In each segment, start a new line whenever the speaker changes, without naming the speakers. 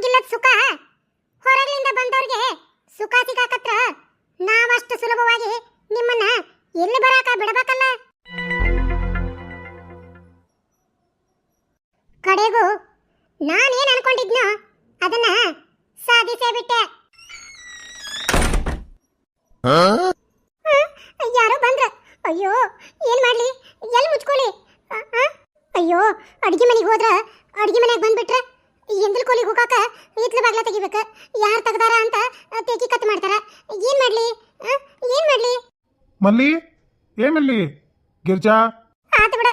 ನಮಗಿಲ್ಲದ ಸುಖ? ಹೊರಗಿನಿಂದ ಬಂದವ್ರಿಗೆ ಸುಖ ಸಿಗಾಕತ್ರ ನಾವಷ್ಟು ಸುಲಭವಾಗಿ ನಿಮ್ಮನ್ನ ಎಲ್ಲಿ ಬರಾಕ ಬಿಡಬೇಕಲ್ಲ? ಕಡೆಗೂ ನಾನೇನ್ ಅನ್ಕೊಂಡಿದ್ನೋ ಅದನ್ನ ಸಾಧಿಸೇ ಬಿಟ್ಟೆ. ಯಾರೋ ಬಂದ್ರ. ಅಯ್ಯೋ ಏನ್ ಮಾಡ್ಲಿ? ಎಲ್ಲಿ ಮುಚ್ಕೊಳ್ಳಿ ಅಯ್ಯೋ ಅಡಿಗೆ ಮನೆಗೆ ಹೋದ್ರ ಅಡಿಗೆ ಮನೆಗೆ ಬಂದ್ಬಿಟ್ರೆ ಎಂದಲ್ ಕೋಲಿಗೆ ಹೋಗಾಕ ಇತ್ಲ ಬಾಗ್ಲ ತೆಗಿಬೇಕ. ಯಾರು ತೆಗ್ದಾರ ಅಂತ ತೆಗಿ ಕತ್ ಮಾಡ್ತಾರ. ಏನ್ ಮಾಡ್ಲಿ? ಏನ್ ಮಾಡ್ಲಿ?
ಮಲ್ಲಿ ಏ ಮಲ್ಲಿ? ಗಿರ್ಜಾ?
ಆತು ಬಿಡ.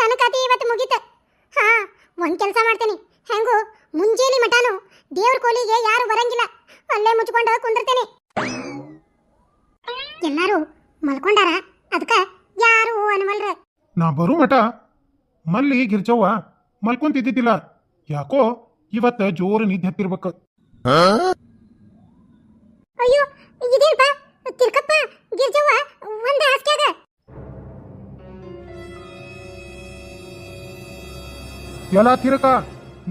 ನನ್ನ ಕತೆ ಇವತ್ತು ಮುಗೀತ. ಹಾ ಒಂದ್ ಕೆಲಸ ಮಾಡ್ತೀನಿ. ಹೆಂಗು? ಮುಂಜಾನೆ ಮಠಾನು ದೇವ್ರ ಕೋಲಿಗೆ ಯಾರು ಬರಂಗಿಲ್ಲ. ಅಲ್ಲೇ ಮುಚ್ಕೊಂಡು ಕುಂದಿರ್ತೇನೆ. ಎಲ್ಲಾರು ಮಲ್ಕೊಂಡಾರ? ಅದಕ್ಕ ಯಾರು ಅನ್ಮಲ್ರ
ನಾ ಬರು ಮಠ ಮಲ್ಲಿ ಗಿರ್ಜವ್ವ ಮಲ್ಕೊಂತಿದ್ದಿದ್ದಿಲ್ಲ. ಯಾಕೋ? ಇವತ್ತ ಜೋರ ನಿದ್ದೆ ಹತ್ತಿರ್ಬೇಕು.
ಅಯ್ಯೋ ಇದೇನಪ್ಪ ತಿರ್ಕಪ್ಪ ಗಿರ್ಜವ್ವ ಒಂದ ಹಾಸ್ಕ್ಯಾಗ
ಎಲ್ಲ ತಿರಕ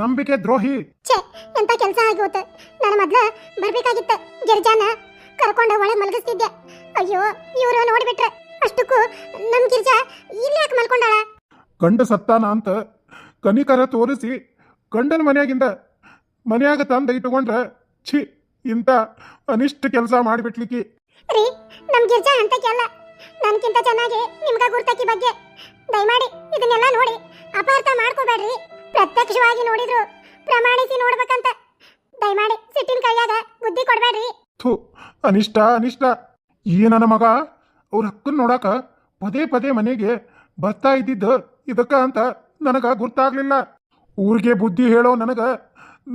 ನಂಬಿಕೆ ದ್ರೋಹಿ.
ಛೇ ಎಂತ ಕೆಲಸ ಆಗೋತ ನನ್ನ ಮೊದ್ಲ ಬರ್ಬೇಕಾಗಿತ್ತ. ಗಿರ್ಜಾನ ಕರ್ಕೊಂಡ ಒಳಗೆ ಮಲಗಿಸ್ತಿದ್ದೆ. ಅಯ್ಯೋ ಇವರು ನೋಡ್ಬಿಟ್ರೆ ಅಷ್ಟಕ್ಕೂ ನಮ್ ಗಿರ್ಜಾ ಇಲ್ಲಿ ಯಾಕೆ ಮಲ್ಕೊಂಡಾಳ?
ಗಂಡ ಸತ್ತಾನ ಅಂತ ಕನಿಕರ ತೋರಿಸಿ ಗಂಡನ ಮನೆಯಾಗಿಂದ ಮನೆಯಾಗ ತಂದ ಇಟ್ಟುಕೊಂಡ್ರ ಛಿ ಇಂಥ ಅನಿಷ್ಟ ಕೆಲಸ ಮಾಡಿಬಿಟ್ಲಿಕ್ಕಿ.
ರೀ ನಮ್ ಗಿರ್ಜಾ ಅಂತಕ್ಕೆಲ್ಲ ನನ್ಕಿಂತ ಚೆನ್ನಾಗಿ ನಿಮ್ಗ ಗುರ್ತಾಕಿ ಬಗ್ಗೆ. ದಯಮಾಡಿ ಇದನ್ನೆಲ್ಲ ನೋಡಿ ಅಪಾರ್ಥ ಮಾಡ್ಕೋಬೇಡ್ರಿ. ಪ್ರತ್ಯಕ್ಷವಾಗಿ ನೋಡಿದ್ರು ಪ್ರಮಾಣಿಸಿ ನೋಡ್ಬೇಕಂತ. ದಯಮಾಡಿ ಸಿಟ್ಟಿನ ಕೈಯಾಗ ಬುದ್ಧಿ ಕೊಡ್ಬೇಡ್ರಿ.
ಥು ಅನಿಷ್ಟ ಅನಿಷ್ಟ. ಈ ನನ್ನ ಮಗ ಅವ್ರ ಅಕ್ಕನ್ ನೋಡಾಕ ಪದೇ ಪದೇ ಮನೆಗೆ ಬರ್ತಾ ಇದ್ದಿದ್ದು ಇದಕ್ಕ ಅಂತ ನನಗ ಗೊತ್ತಾಗ್ಲಿಲ್ಲ ಊರಿಗೆ ಬುದ್ಧಿ ಹೇಳೋ ನನಗ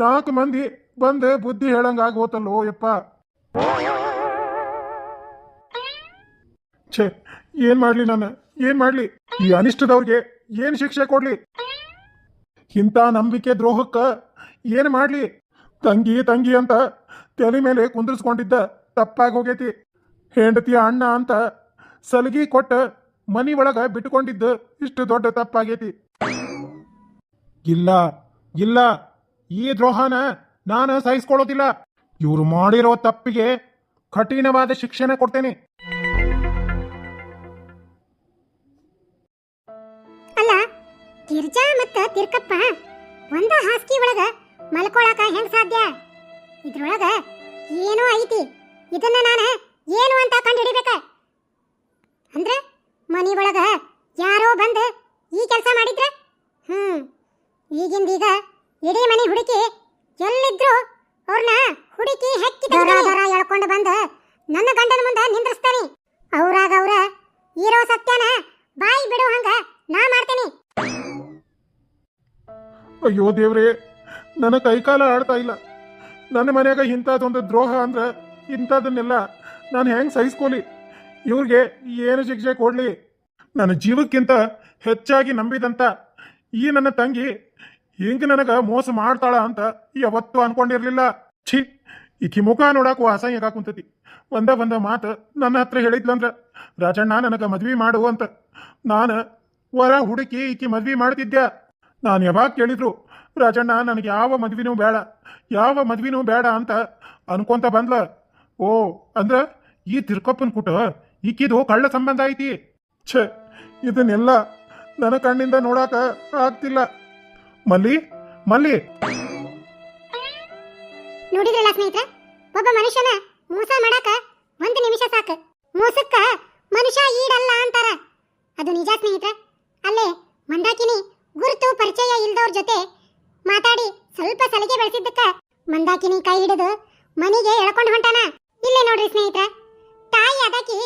ನಾಲ್ಕು ಮಂದಿ ಬಂದು ಬುದ್ಧಿ ಹೇಳಂಗಾಗಿ ಆಗೋತಲ್ಲೋ ಯಪ್ಪ. ಛೇ, ಏನ್ ಮಾಡ್ಲಿ ನಾನು ಏನ್ ಮಾಡ್ಲಿ? ಈ ಅನಿಷ್ಟದವ್ರಿಗೆ ಏನ್ ಶಿಕ್ಷೆ ಕೊಡ್ಲಿ? ಇಂಥ ನಂಬಿಕೆ ದ್ರೋಹಕ್ಕ ಏನ್ ಮಾಡ್ಲಿ? ತಂಗಿ ತಂಗಿ ಅಂತ ತಲೆ ಮೇಲೆ ಕುಂದ್ರಿಸ್ಕೊಂಡಿದ್ದ ತಪ್ಪಾಗಿ ಹೋಗೈತಿ ಹೆಂಡತಿಯ ಅಣ್ಣ ಅಂತ ಸಲಗಿ ಕೊಟ್ಟ ಮನಿ ಒಳಗ ಬಿಟ್ಕೊಂಡಿದ್ದು ಇಷ್ಟು ದೊಡ್ಡ ತಪ್ಪಾಗೈತಿ. ಇಲ್ಲ ಇಲ್ಲ, ಈ ದ್ರೋಹನ ನಾನು ಸಹಿಸ್ಕೊಳ್ಳೋದಿಲ್ಲ. ಇವ್ರು ಮಾಡಿರೋ ತಪ್ಪಿಗೆ ಕಠಿಣವಾದ ಶಿಕ್ಷಣ ಕೊಡ್ತೇನೆ.
ಅಲ್ಲ ಗಿರ್ಜಾ ಮತ್ತ ತಿರ್ಕಪ್ಪ, ಒಂದ ಹಾಸ್ಕಿ ಒಳಗ ಮಲ್ಕೊಳಕ ಹೆಂಗ್ ಸಾಧ್ಯ? ಇದ್ರೊಳಗ ಏನೋ ಐತಿ, ಇದನ್ನ ನಾನು ಏನು ಅಂತ ಕಂಡು ಹಿಡಿಬೇಕ ಅಂದ್ರೆ ಮನಿ ಒಳಗ ಯಾರೋ ಬಂದು ಈ ಕೆಲಸ ಮಾಡಿದ್ರ ಈಗಿಂದೀಗ ಇಡೀ ಮನೆ ಹುಡುಕಿ ಎಲ್ಲಿದ್ರು ಅವ್ರನ್ನ ಹುಡುಕಿ ಹೆಕ್ಕಿ ದರ ದರ ಎಳ್ಕೊಂಡು ಬಂದು ನನ್ನ ಗಂಡನ ಮುಂದೆ ನಿಂದ್ರಿಸ್ತಾನೆ. ಅವ್ರಾಗ ಅವ್ರ ಇರೋ ಸತ್ಯನ ಬಾಯಿ ಬಿಡು ಹಂಗ ನಾ ಮಾಡ್ತೇನೆ.
ಅಯ್ಯೋ ದೇವ್ರೇ ನನ್ನ ಕೈಕಾಲ ಆಡ್ತಾ ಇಲ್ಲ. ನನ್ನ ಮನೆಯಾಗ ಇಂಥದ್ದೊಂದು ದ್ರೋಹ ಅಂದ್ರೆ ಇಂಥದನ್ನೆಲ್ಲ ನಾನು ಹೆಂಗೆ ಸಹಿಸ್ಕೊಲಿ? ಇವ್ರಿಗೆ ಏನು ಶಿಕ್ಷೆ ಕೊಡಲಿ? ನನ್ನ ಜೀವಕ್ಕಿಂತ ಹೆಚ್ಚಾಗಿ ನಂಬಿದಂತ ಈ ನನ್ನ ತಂಗಿ ಹಿಂಗೆ ನನಗ ಮೋಸ ಮಾಡ್ತಾಳ ಅಂತ ಯಾವತ್ತೂ ಅನ್ಕೊಂಡಿರ್ಲಿಲ್ಲ. ಛೀ, ಈಕಿ ಮುಖ ನೋಡಕ್ಕೂ ಅಸಹ್ಯ ಕುಂತತಿ. ಒಂದ ಒಂದ ಮಾತು ನನ್ನ ಹತ್ರ ಹೇಳಿದ್ಲಂದ್ರ, ರಾಜಣ್ಣ ನನಗ ಮದ್ವಿ ಮಾಡು ಅಂತ. ನಾನು ವರ ಹುಡುಕಿ ಈಕಿ ಮದ್ವಿ ಮಾಡ್ತಿದ್ದೆ. ನಾನು ಯಾವಾಗ ಕೇಳಿದ್ರು, ರಾಜಣ್ಣ ನನಗೆ ಯಾವ ಮದ್ವಿನೂ ಬೇಡ, ಯಾವ ಮದ್ವಿನೂ ಬೇಡ ಅಂತ ಅನ್ಕೊಂತ ಬಂದ್ಲ. ಓ, ಅಂದ್ರ ಈ ತಿರ್ಕೊಪ್ಪನ್ ಕುಟ ಈಕಿದು ಕಳ್ಳ ಸಂಬಂಧ ಐತಿ. ಛ, ಇದನ್ನೆಲ್ಲ ನನ್ನ ಕಣ್ಣಿಂದ ನೋಡಾಕ ಆಗ್ತಿಲ್ಲ. ಮಲ್ಲಿ ಮಲ್ಲಿ.
ನೋಡಿದ್ರಲ್ಲ ಸ್ನೇಹಿತರೆ? ಒಬ್ಬ ಮನುಷ್ಯನ ಮೋಸ ಮಾಡಕ ಒಂದು ನಿಮಿಷ ಸಾಕು. ಮೋಸಕ್ಕ ಮನುಷ್ಯ ಈಡಲ್ಲ ಅಂತಾರ. ಅದು ನಿಜ ಸ್ನೇಹಿತರೆ. ಅಲ್ಲೇ ಮಂದಾಕಿನಿ ಗುರುತು ಪರಿಚಯ ಇಲ್ದವ್ರ ಜೊತೆ ಮಾತಾಡಿ ಸ್ವಲ್ಪ ಸಲಿಗೆ ಬೆಳೆಸಿದ್ದಕ್ಕ ಮಂದಾಕಿನಿ ಕೈ ಹಿಡಿದು ಮನೆಗೆ ಎಳ್ಕೊಂಡು ಹೊಂಟಾನ. ಇಲ್ಲೇ ನೋಡ್ರಿ ಸ್ನೇಹಿತರೆ. ತಾಯಿ ಅದಕ್ಕೆ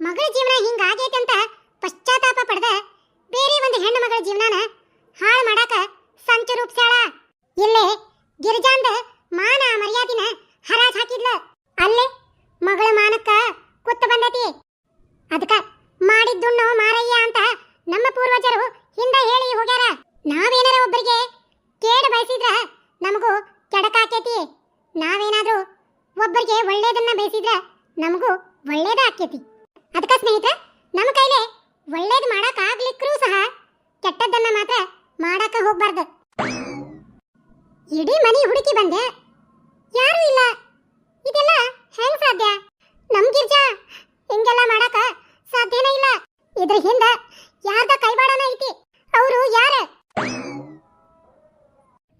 ಮಗಳ ಜೀವನ ಹಿಂಗಾಗೈತೆ ಅಂತ ಪಶ್ಚಾತ್ತಾಪ ಪಡೆದ ಬೇರೆ ಒಂದು ಹೆಣ್ಣು ಮಗಳ ಜೀವನನ ಹಾಳು ಮಾಡಾಕ ಸಂಚು ರೂಪಿಸ್ಯಾಳ. ಇಲ್ಲೇ, ಗಿರಿಜಾಂದ ಮಾನ ಮರ್ಯಾದಿನ ಹರಾಜ್ ಹಾಕಿದ್ಲ. ಅಲ್ಲೇ, ಮಗಳ ಮಾನಕ್ಕ ಕುತ್ತ ಬಂದತಿ. ಅದಕ್ಕ ಮಾಡಿದ್ದುಣ್ಣು ಮಾರಯ್ಯ ಅಂತ ನಮ್ಮ ಪೂರ್ವಜರು ಹಿಂದೆ ಹೇಳಿ ಹೋಗ್ಯಾರ. ನಾವೇನಾರ ಒಬ್ಬರಿಗೆ ಕೇಡು ಬಯಸಿದ್ರ ನಮಗೂ ಕೆಡಕಾಕೇತಿ. ನಾವೇನಾದ್ರೂ ಒಬ್ಬರಿಗೆ ಒಳ್ಳೇದನ್ನ ಬಯಸಿದ್ರ ನಮಗೂ ಒಳ್ಳೇದ ಆಕೇತಿ. ಅದಕ್ಕ ಸ್ನೇಹಿತ ನಮ್ಮ ಕೈಲೇ ಒಳ್ಳೇದು ಮಾಡಕ್ಕಾಗ್ಲಿಕ್ಕರೂ ಸಹ ಕೆಟ್ಟದ್ದನ್ನ ಮಾತ್ರ ಮಾಡಕ ಹೋಗ್ಬಾರ್ದು. ಇಡೀ ಮನಿ ಹುಡುಕಿ ಬಂದೆ. ಯಾರು ಇಲ್ಲ. ಇದೆಲ್ಲ ಹೆಂಗ್ ಸಾಧ್ಯ? ನಮ್ ಗಿರ್ಜಾ ಹಿಂಗೆಲ್ಲ ಮಾಡಕ ಸಾಧ್ಯನೇ ಇಲ್ಲ. ಇದ್ರ ಹಿಂದೆ ಯಾರ್ದ ಕೈವಾಡನ ಐತಿ? ಅವರು ಯಾರ?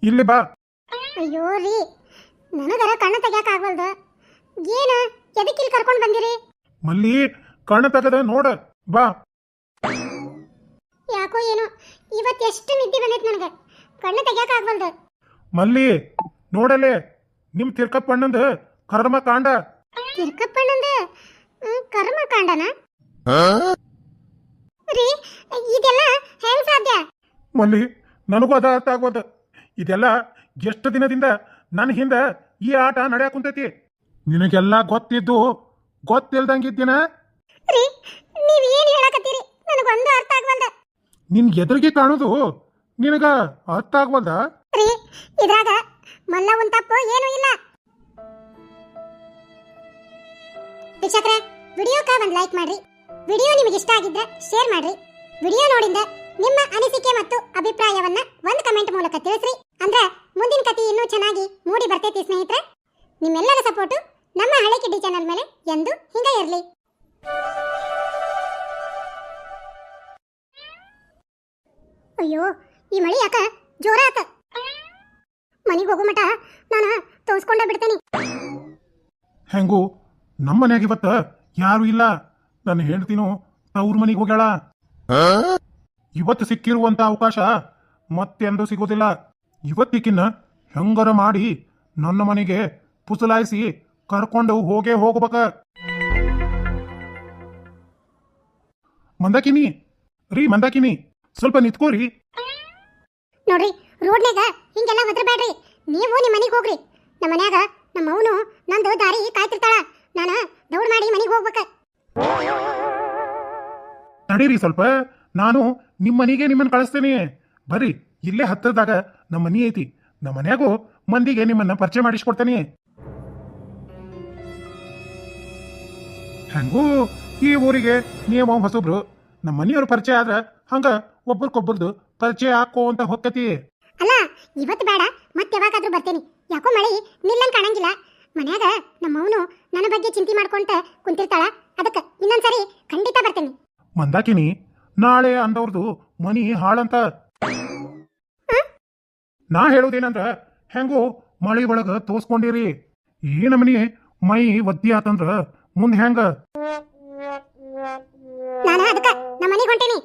ಇಲ್ಲಿ ಬಾ.
ಅಯ್ಯೋ ರೀ ನನಗರ ಕಣ್ಣು ತೆಗ್ಯಾಕ ಆಗ್ವಲ್ದು. ಏನು ಎದಕ್ಕೆ ಇಲ್ಲಿ ಕರ್ಕೊಂಡು ಬಂದಿರಿ?
ಮಲ್ಲಿ ಕಣ್ಣು ತೆಗದ ನೋಡ. ಬಾ.
ಯಾಕೋ ಏನೋ. ಇವತ್ತು ಎಷ್ಟು ನಿದ್ದೆ ಬಂದೈತೆ ನನಗೆ. ಕಣ್ಣು ತೆಗಿಯಕ ಆಗ್ವಲ್ದು.
ಮಲ್ಲಿ ನೋಡಲೆ ನಿಮ್ ತಿರ್ಕಪ್ಪಣ್ಣಂದ ಕರ್ಮ ಕಾಂಡ.
ತಿರ್ಕಪ್ಪಣ್ಣಂದ ಕರ್ಮ ಕಾಂಡನ? ರೀ ಇದೆಲ್ಲ ಹೆಂಗ್ ಸಾಧ್ಯ?
ಮಲ್ಲಿ ನನಗೂ ಅದ ಅರ್ಥ ಆಗೋದು ಇದೆಲ್ಲ ಎಷ್ಟು ದಿನದಿಂದ ನನ್ನ ಹಿಂದ ಈ ಆಟ ನಡೆಯಕುಂತೈತಿ ನಿನಗೆಲ್ಲ ಗೊತ್ತಿದ್ದು ಗೊತ್ತಿಲ್ದಂಗಿದ್ದೀನ
ರೀ ನೀವ್ ಏನ್ ಹೇಳಕತ್ತೀರಿ ನನಗೊಂದು ಅರ್ಥ ಆಗ್ವಲ್ದ
ನಿನ್ ಎದುರಿಗೆ ಕಾಣೋದು ನಿನಗ ಅರ್ಥ ಆಗ್ವಲ್ದ?
ಇದ್ರಾಗ ಮಲ್ಲ ಒಂದ್ ತಪ್ಪು ಏನೂ ಇಲ್ಲ. ವೀಕ್ಷಕರೇ ವಿಡಿಯೋಕ ಒಂದು ಲೈಕ್ ಮಾಡ್ರಿ. ವಿಡಿಯೋ ನಿಮಗೆ ಇಷ್ಟ ಆಗಿದ್ರೆ ಶೇರ್ ಮಾಡ್ರಿ. ವಿಡಿಯೋ ನೋಡಿಂದ ನಿಮ್ಮ ಅನಿಸಿಕೆ ಮತ್ತು ತೋರ್ಸ್ಕೊಂಡ ಬಿಡ್ತೇನೆ.
ಹೆಂಗು? ನಮ್ಮ ಮನ್ಯಾಗ ಇವತ್ತ ಯಾರು ಇಲ್ಲ. ನನ್ನ ಹೆಂಡ್ತಿನೂ ತವ್ರ ಮನೆಗೆ ಹೋಗ್ಯಾಳ. ಇವತ್ತು ಸಿಕ್ಕಿರುವಂತ ಅವಕಾಶ ಮತ್ತೆಂದೂ ಸಿಗೋದಿಲ್ಲ. ಇವತ್ತಿಕ್ಕಿನ್ನ ಹೆಂಗರ ಮಾಡಿ ನನ್ನ ಮನೆಗೆ ಪುಸಲಾಯಿಸಿ ಕರ್ಕೊಂಡು ಹೋಗೇ ಹೋಗ್ಬೇಕ. ಮಂದಾಕಿನಿ? ರೀ ಮಂದಾಕಿನಿ ಸ್ವಲ್ಪ ನಿಂತ್ಕೋರಿ.
ನೋಡ್ರಿ ರೋಡ್ನಾಗ ಹಿಂಗೆಲ್ಲ ಒದರಬೇಡ್ರಿ ನೀವು ನಿಮ್ಮ ಮನೆಗೆ ಹೋಗ್ರಿ. ನಮ್ಮ ಮನ್ಯಾಗ ನಮ್ಮ ಅವನು ನಂದು ದಾರಿ ಕಾಯ್ತಿರ್ತಾಳ. ನಾನು ದೌಡ್ ಮಾಡಿ ಮನೆಗೆ ಹೋಗ್ಬೇಕ.
ತಡೀರಿ ಸ್ವಲ್ಪ. ನಾನು ನಿಮ್ಮ ಮನೆಗೆ ನಿಮ್ಮನ್ನು ಕಳಿಸ್ತೇನೆ. ಬರ್ರಿ ಇಲ್ಲೇ ಹತ್ತಿರದಾಗ ನಮ್ಮ ಮನಿ ಐತಿ. ನಮ್ಮ ಮನ್ಯಾಗೂ ಮಂದಿಗೆ ನಿಮ್ಮನ್ನ ಪರಿಚಯ ಮಾಡಿಸ್ಕೊಡ್ತೇನೆ. ಹೆಂಗೂ ಈ ಊರಿಗೆ ನೀವು ಹೊಸಬ್ರು. ನಮ್ಮ ಮನೆಯವ್ರ ಪರಿಚಯ ಆದ್ರೆ ಹಂಗ ಒಬ್ಬರಿಗೊಬ್ಬರದು ಪರಿಚಯ ಹಾಕೋ ಅಂತ ಹೊಕ್ಕತಿ.
ಅಲ್ಲ ಇವತ್ತು ಬೇಡ ಮತ್ತೆ ಯಾವಾಗಾದ್ರೂ ಬರ್ತೇನೆ ಯಾಕೋ ಮಳಿ ನಿಲ್ಲಂಗ್ ಕಾಣಂಗಿಲ್ಲ ಮನ್ಯಾಗ ನಮ್ಮ ಅವನು ನನ್ನ ಬಗ್ಗೆ ಚಿಂತೆ ಮಾಡ್ಕೊಂತ ಕುಂತಿರ್ತಾಳ? ಅದಕ್ಕೆ ಇನ್ನೊಂದ್ಸರಿ ಖಂಡಿತ ಬರ್ತೇನೆ.
ಮಂದಾಕಿನಿ ನಾಳೆ ಅಂದವ್ರದು ಮನಿ ಹಾಳಂತ. ನಾ ಹೇಳುದೇನಂದ್ರ ಹೆಂಗೋ ಮಳಿ ಒಳಗ ತೋಸ್ಕೊಂಡಿರಿ. ಈ ನಮನಿ ಮೈ ಒದ್ದಿ ಆತಂದ್ರ ಮುಂದೆ ಹೆಂಗ?
ನಾನು ಅದಕ್ಕೆ ನಮ್ಮ ಮನೆಗೆ ಹೊಂಟೇನಿ.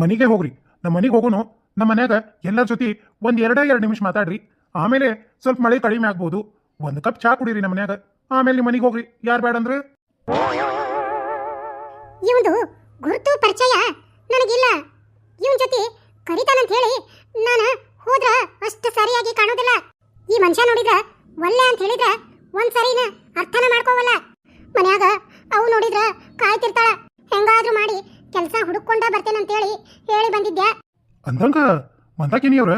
ಮನೆಗೆ ಹೋಗ್ರಿ. ನಮ್ಮ ಮನೆಗೆ ಹೋಗೋನು ನಮ್ಮ ಮನ್ಯಾಗ ಎಲ್ಲರ ಜೊತೆ ಒಂದ್ ಎರಡ ಎರಡು ನಿಮಿಷ ಮಾತಾಡ್ರಿ. ಆಮೇಲೆ ಸ್ವಲ್ಪ ಮಳೆ ಕಡಿಮೆ ಆಗ್ಬೋದು. ಒಂದು ಕಪ್ ಚಾ ಕುಡೀರಿ ನಮ್ಮ ಮನ್ಯಾಗ. ಆಮೇಲೆ ನಿಮ್ಮ ಮನೆಗೆ ಹೋಗ್ರಿ. ಯಾರು ಬೇಡ ಅಂದ್ರೆ?
ಇವಂದು ಗುರುತು ಪರಿಚಯ ನನಗಿಲ್ಲ. ಇವನ್ ಜೊತೆ ಕರಿತಾನಂತ ಹೇಳಿ ನಾನು ಹೋದ್ರ ಅಷ್ಟು ಸರಿಯಾಗಿ ಕಾಣೋದಿಲ್ಲ. ಈ ಮನುಷ್ಯ ನೋಡಿದ್ರ ಒಳ್ಳೆ ಅಂತ ಹೇಳಿದ್ರ ಒಂದ್ ಸರಿನ ಅರ್ಥನ ಮಾಡ್ಕೋವಲ್ಲ. ಮನ್ಯಾಗ ಅವು ನೋಡಿದ್ರ ಕಾಯ್ತಿರ್ತಾಳ. ಹೆಂಗಾದ್ರೂ ಮಾಡಿ ಕೆಲಸ ಹುಡುಕೊಂಡ ಬರ್ತೇನಂತೇಳಿ ಹೇಳಿ ಬಂದಿದ್ದೆ.
ಅಂದಂಗ ಮಂದಾಕಿನಿಯವ್ರ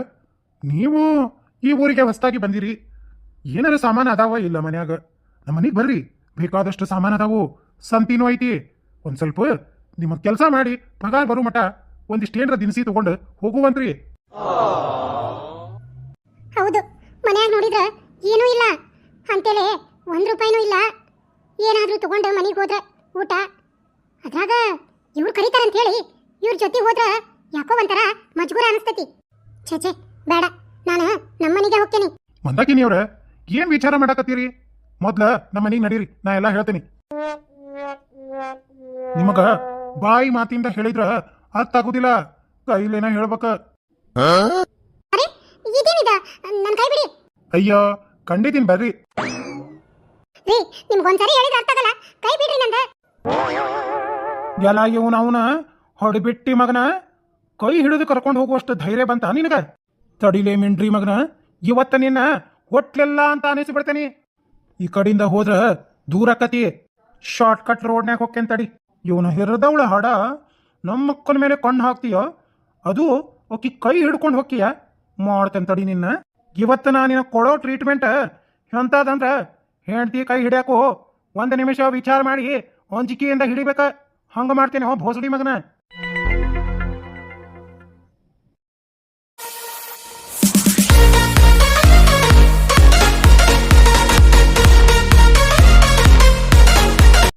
ನೀವು ಈ ಊರಿಗೆ ಹೊಸದಾಗಿ ಬಂದಿರಿ. ಏನಾರ ಸಾಮಾನು ಅದಾವ? ಇಲ್ಲ ಮನ್ಯಾಗ. ನಮ್ಮ ಮನೆಗೆ ಬರ್ರಿ. ಬೇಕಾದಷ್ಟು ಸಾಮಾನು ಅದಾವು. ಸಂತಿನೂ ಐತಿ. ಒಂದು ಸ್ವಲ್ಪ ನಿಮ್ಮ ಕೆಲಸ ಮಾಡಿ. ಪಗಾರ ಬರೋ ಮಟ ಒಂದಿಷ್ಟು ಏನರ ದಿನಸಿ ತಗೊಂಡು ಹೋಗುವಂತ್ರಿ.
ಹೌದು. ಮನ್ಯಾಗ ನೋಡಿದ್ರ ಏನೂ ಇಲ್ಲ. ಅಂತೇಳಿ ಒಂದ್ ರೂಪಾಯಿನೂ ಇಲ್ಲ. ಏನಾದ್ರೂ ತಗೊಂಡು ಮನೆಗೆ ಹೋದ್ರೆ ಊಟ. ಅದ್ರಾಗ ಇವ್ರು ಕರೀತಾರಂತ ಹೇಳಿ ಇವ್ರ ಜೊತೆ ಹೋದ್ರ ಯಾಕೋ ಒಂಥರ ಮಜ್ಗೂರ ಅನಿಸ್ತತಿ. ಛೇ ಛೇ ಬೇಡ. ನಾನು ನಮ್ಮ ಹೋಗ್ತೇನೆ.
ಮಂದಾಕಿನಿ ಮಂದಾಕಿನಿಯವ್ರ ಏನ್ ವಿಚಾರ ಮಾಡಕತ್ತೀರಿ? ಮೊದ್ಲ ನಮ್ಮ ಮನೆಗೆ ನಡೀರಿ ನಾ ಎಲ್ಲ ಹೇಳ್ತೀನಿ. ನಿಮಗ ಬಾಯಿ ಮಾತಿಂದ ಹೇಳಿದ್ರ ಅರ್ಥ ಆಗುದಿಲ್ಲ. ಕೈಲೇನ ಹೇಳ್ಬೇಕ. ಅಯ್ಯೋ ಖಂಡಿತೀನಿ ಬರ್ರಿ. ಎಲ್ಲ ಇವನ ಅವನ ಹೊಡಿಬಿಟ್ಟಿ ಮಗನ ಕೈ ಹಿಡಿದು ಕರ್ಕೊಂಡು ಹೋಗುವಷ್ಟು ಧೈರ್ಯ ಬಂತ ನಿನಗ? ತಡಿಲೇ ಮಿಂಡ್ರಿ ಮಗನ ಇವತ್ತ ನಿನ್ನ ಹೊಟ್ಲೆಲ್ಲ ಅಂತ ಅನಿಸ್ಬಿಡ್ತೇನಿ. ಈ ಕಡೆಯಿಂದ ಹೋದ್ರ ದೂರ ಕತಿ ಶಾರ್ಟ್ ಕಟ್ ರೋಡ್ನ್ಯಾಗ ಹೋಗ್ಕೇನ್ ತಡಿ. ಇವನು ಹಿರಿದವಳ ಹಾಡ ನಮ್ಮ ಮಕ್ಕಳ ಮೇಲೆ ಕಣ್ಣು ಹಾಕ್ತೀಯ? ಅದು ಓಕೆ ಕೈ ಹಿಡ್ಕೊಂಡು ಹೋಗ್ತೀಯ ಮಾಡ್ತೇನೆ ತಡಿ ನಿನ್ನ. ಇವತ್ತು ನಾನು ನಿನ್ನ ಕೊಡೋ ಟ್ರೀಟ್ಮೆಂಟ್ ಎಂತದಂದ್ರ ಹೆಂಡ್ತಿ ಕೈ ಹಿಡ್ಯಾಕು ಒಂದು ನಿಮಿಷ ವಿಚಾರ ಮಾಡಿ ಒಂಜಿಕೆಯಿಂದ ಹಿಡಿಬೇಕ. ಹಂಗ ಮಾಡ್ತೇನೆ, ಹೋ ಭೋಸಡಿ ಮಗನ.